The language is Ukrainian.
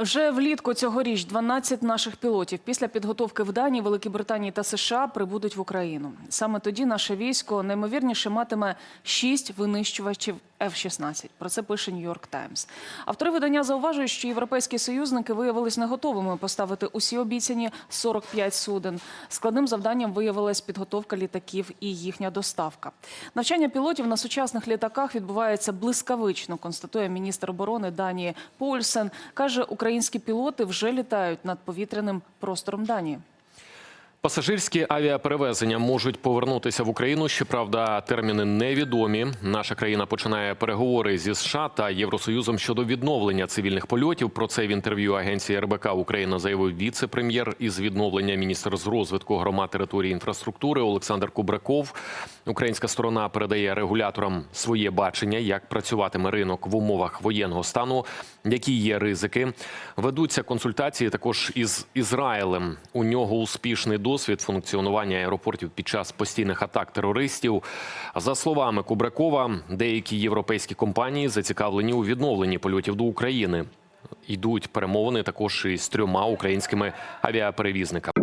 Вже влітку цьогоріч 12 наших пілотів після підготовки в Данії, Великій Британії та США прибудуть в Україну. Саме тоді наше військо наймовірніше матиме 6 винищувачів F-16. Про це пише Нью-Йорк Таймс. Автори видання зауважують, що європейські союзники виявились не готовими поставити усі обіцяні 45 суден. Складним завданням виявилась підготовка літаків і їхня доставка. Навчання пілотів на сучасних літаках відбувається блискавично, констатує міністр оборони Данії Польсен. Каже, українські пілоти вже літають над повітряним простором Данії. Пасажирські авіаперевезення можуть повернутися в Україну. Щоправда, терміни невідомі. Наша країна починає переговори зі США та Євросоюзом щодо відновлення цивільних польотів. Про це в інтерв'ю агенції РБК Україна заявив віце-прем'єр із відновлення міністр з розвитку громад території інфраструктури Олександр Кубраков. Українська сторона передає регуляторам своє бачення, як працюватиме ринок в умовах воєнного стану, які є ризики. Ведуться консультації також із Ізраїлем. У нього успішний досвід функціонування аеропортів під час постійних атак терористів. За словами Кубракова, деякі європейські компанії зацікавлені у відновленні польотів до України. Йдуть перемовини також із трьома українськими авіаперевізниками.